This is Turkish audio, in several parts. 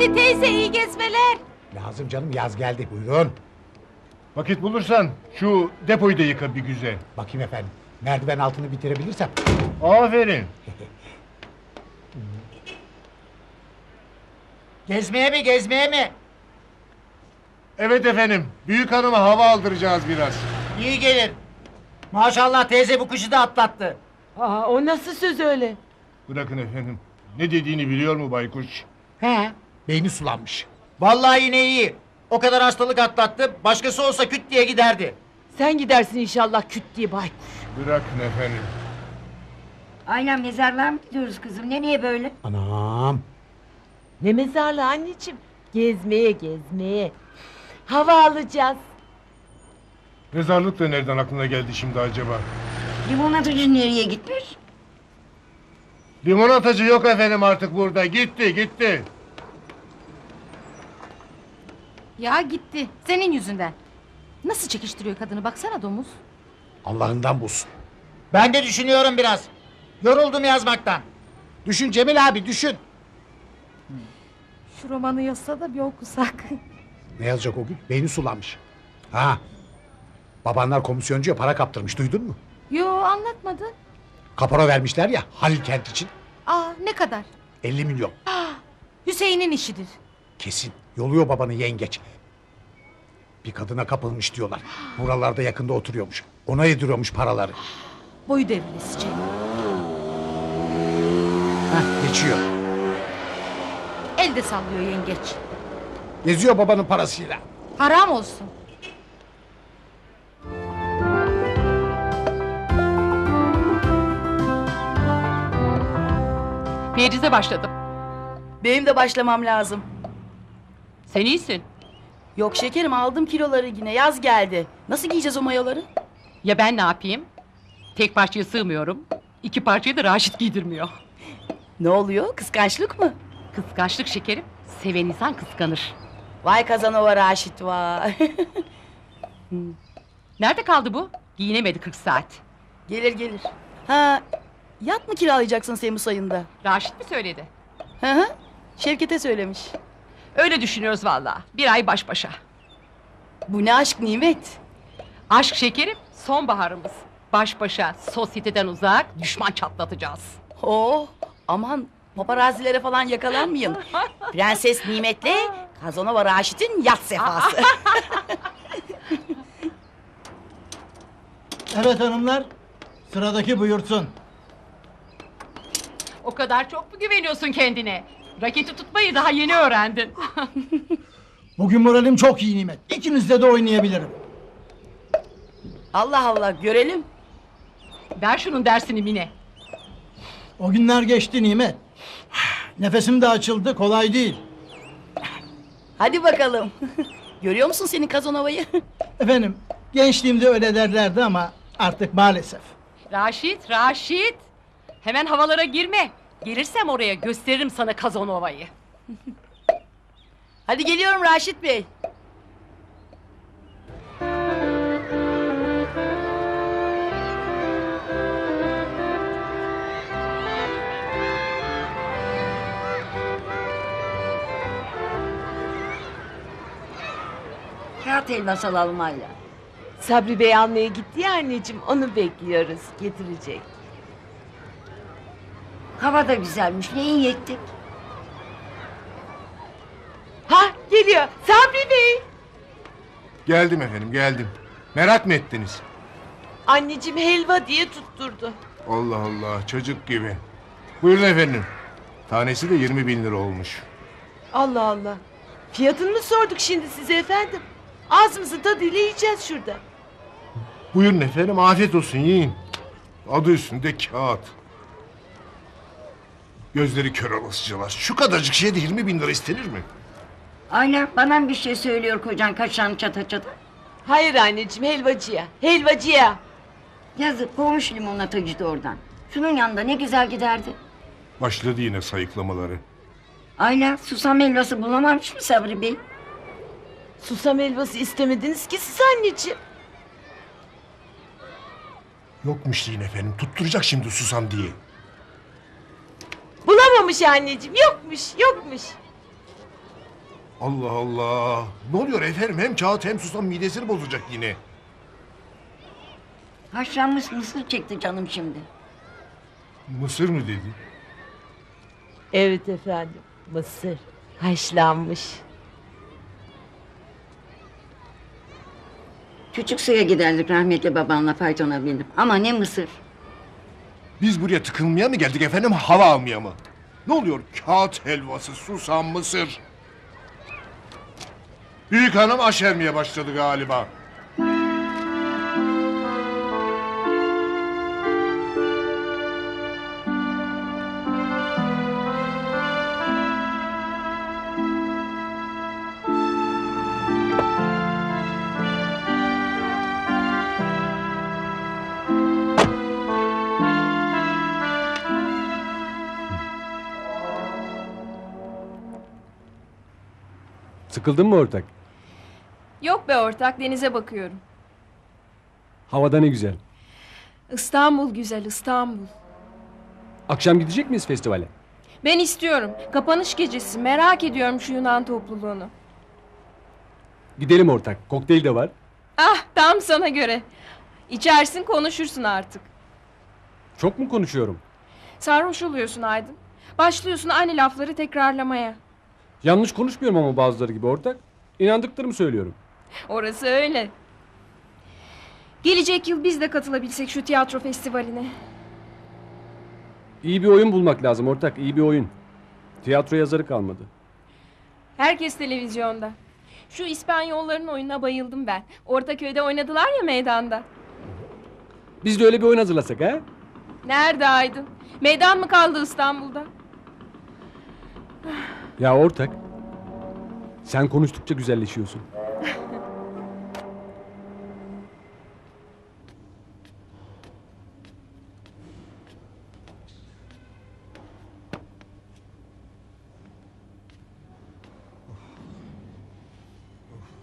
Hadi teyze iyi gezmeler. Lazım canım yaz geldi buyurun. Vakit bulursan şu depoyu da yıka bir güzel. Bakayım efendim. Merdiven altını bitirebilirsem. Aferin. Gezmeye mi gezmeye mi? Evet efendim. Büyük hanıma hava aldıracağız biraz. İyi gelir. Maşallah teyze bu kışı da atlattı. Aa, o nasıl söz öyle? Bırakın efendim. Ne dediğini biliyor mu baykuş? He. Beyni sulanmış. Vallahi yine iyi. O kadar hastalık atlattı. Başkası olsa küt diye giderdi. Sen gidersin inşallah küt diye baykuş. Bırakın efendim. Aynen mezarlığa mı gidiyoruz kızım? Nereye böyle? Anam. Ne mezarlığı anneciğim? Gezmeye gezmeye. Hava alacağız. Mezarlık da nereden aklına geldi şimdi acaba? Limonatacı nereye gitmiş? Limonatacı yok efendim artık burada. Gitti gitti. Ya gitti. Senin yüzünden. Nasıl çekiştiriyor kadını baksana domuz. Allah'ından bulsun. Ben de düşünüyorum biraz. Yoruldum yazmaktan. Düşün Cemil abi düşün. Şu romanı yazsa da bir okusak. Ne yazacak o gün? Beyni sulanmış. Ha. Babanlar komisyoncuya para kaptırmış duydun mu? Yo anlatmadı. Kapora vermişler ya Halil kent için. Aa ne kadar? 50 milyon. Hüseyin'in işidir. Kesin. Yoluyor babanı yengeç. Bir kadına kapılmış diyorlar. Buralarda yakında oturuyormuş. Ona yediriyormuş paraları. Boyu devrilesice. Heh, geçiyor. El de sallıyor yengeç. Geziyor babanın parasıyla. Haram olsun. Piyerize başladım. Benim de başlamam lazım. Sen iyisin. Yok şekerim aldım kiloları yine yaz geldi. Nasıl giyeceğiz o mayoları? Ya ben ne yapayım? Tek parçaya sığmıyorum. İki parçayı da Raşit giydirmiyor. Ne oluyor kıskançlık mı? Kıskançlık şekerim. Seven insan kıskanır. Vay Kazanova Raşit vay. Nerede kaldı bu? Giyinemedi 40 saat. gelir gelir. Ha yat mı kiralayacaksın Temmuz ayında? Raşit mi söyledi? Hı hı. Şevket'e söylemiş. Öyle düşünüyoruz vallahi. Bir ay baş başa. Bu ne aşk nimet. Aşk şekerim sonbaharımız. Baş başa sosyeteden uzak düşman çatlatacağız. Oh aman paparazilere falan yakalanmayın. Prenses Nimet'le Kazanova Raşit'in yat sefası. Evet hanımlar, sıradaki buyursun. O kadar çok mu güveniyorsun kendine? Raketi tutmayı daha yeni öğrendin. Bugün moralim çok iyi nimet. İkinizle de oynayabilirim. Allah Allah görelim. Ver şunun dersini Mine. O günler geçti nimet. Nefesim de açıldı, kolay değil. Hadi bakalım. Görüyor musun senin Kazanova'yı? Efendim, gençliğimde öyle derlerdi ama artık maalesef. Raşit, Raşit. Hemen havalara girme. Gelirsem oraya gösteririm sana Kazanova'yı. Hadi geliyorum Raşit Bey. Kağıt helvası alalım Ayla. Sabri Bey almaya gitti ya anneciğim onu bekliyoruz getirecek. Hava da güzelmiş. Ne iyi ettik. Ha geliyor Sabri Bey. Geldim efendim geldim. Merak mı ettiniz? Anneciğim helva diye tutturdu. Allah Allah çocuk gibi. Buyurun efendim. Tanesi de 20 bin lira olmuş. Allah Allah. Fiyatını mı sorduk şimdi size efendim? Ağzımızın tadıyla yiyeceğiz şurada. Buyurun efendim afiyet olsun yiyin. Adı üstünde kağıt. Gözleri kör olasıcalar. Şu kadarcık şeye de 20 bin lira istenir mi? Ayla bana bir şey söylüyor kocan kaşan çata çata. Hayır anneciğim helvacıya. Helvacıya. Yazık kovmuş limonatacı da oradan. Şunun yanında ne güzel giderdi. Başladı yine sayıklamaları. Ayla susam helvası bulamamış mı Sabri Bey? Susam helvası istemediniz ki siz anneciğim. Yokmuş yine efendim. Tutturacak şimdi susam diye. Bulamamış anneciğim yokmuş yokmuş. Allah Allah. Ne oluyor efendim? Hem kağıt hem susam midesini bozacak yine. Haşlanmış mısır çekti canım şimdi. Mısır mı dedi? Evet efendim. Mısır. Haşlanmış. Küçük suya giderdik rahmetli babanla faytona binip. Ama ne mısır. Biz buraya tıkılmaya mı geldik efendim hava almaya mı? Ne oluyor? Kağıt helvası, susam, mısır. Büyük hanım aşermeye başladı galiba. Sıkıldın mı ortak? Yok be ortak denize bakıyorum. Havada ne güzel. İstanbul güzel İstanbul. Akşam gidecek miyiz festivale? Ben istiyorum. Kapanış gecesi merak ediyorum şu Yunan topluluğunu. Gidelim ortak. Kokteyl de var. Ah tam sana göre. İçersin konuşursun artık. Çok mu konuşuyorum? Sarhoş oluyorsun Aydın. Başlıyorsun aynı lafları tekrarlamaya. Yanlış konuşmuyorum ama bazıları gibi ortak. İnandıklarımı söylüyorum. Orası öyle. Gelecek yıl biz de katılabilsek şu tiyatro festivaline. İyi bir oyun bulmak lazım ortak. iyi bir oyun. Tiyatro yazarı kalmadı. Herkes televizyonda. Şu İspanyolların oyununa bayıldım ben. Ortaköy'de oynadılar ya meydanda. Biz de öyle bir oyun hazırlasak ha? Nerede Aydın? Meydan mı kaldı İstanbul'da? Ya ortak. Sen konuştukça güzelleşiyorsun.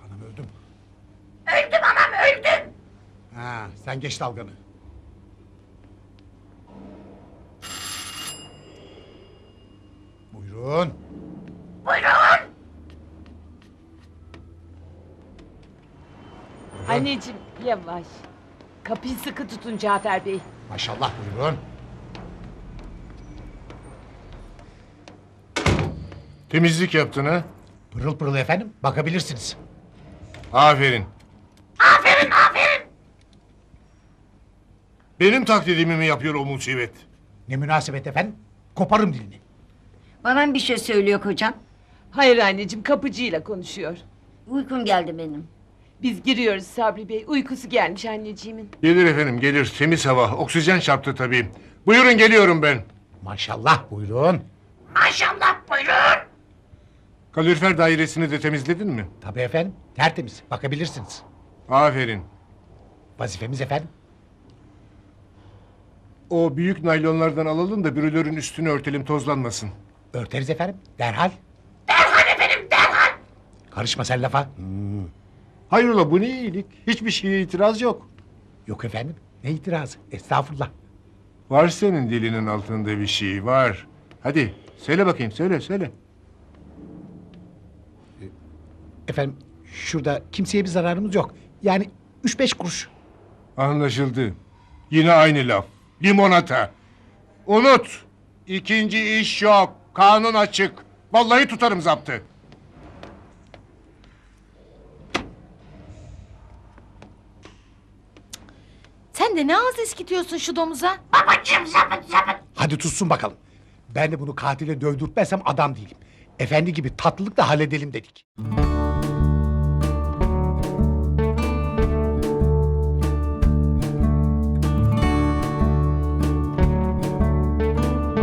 Anam öldüm. Öldüm anam öldüm. Ha, sen geç dalganı. Buyurun. Anneciğim yavaş. Kapıyı sıkı tutun Cafer Bey. Maşallah buyurun. Temizlik yaptın ha? Pırıl pırıl efendim bakabilirsiniz. Aferin. Aferin, aferin. Benim taklidimi mi yapıyor o musibet? Ne münasebet efendim. Koparım dilini. Bana bir şey söylüyor kocam. Hayır anneciğim kapıcıyla konuşuyor. Uykum geldi benim. Biz giriyoruz Sabri Bey. Uykusu gelmiş anneciğimin. Gelir efendim gelir. Temiz hava. Oksijen çarptı tabii. Buyurun geliyorum ben. Maşallah buyurun. Kalorifer dairesini de temizledin mi? Tabii efendim tertemiz bakabilirsiniz. Aferin. Vazifemiz efendim. O büyük naylonlardan alalım da brülörün üstünü örtelim tozlanmasın. Örteriz efendim derhal. Derhal efendim derhal. Karışma sen lafa. Hayrola bu ne iyilik? Hiçbir şeye itiraz yok. Yok efendim ne itirazı estağfurullah. Var senin dilinin altında bir şey var. Hadi söyle bakayım söyle söyle. Efendim şurada kimseye bir zararımız yok. Yani üç beş kuruş. Anlaşıldı. Yine aynı laf. Limonata. Unut. İkinci iş yok. Kanun açık. Vallahi tutarım zaptı. Sen de ne ağız eskitiyorsun şu domuza? Hadi tutsun bakalım. Ben de bunu katile dövdürtmezsem adam değilim. Efendi gibi tatlılıkla halledelim dedik.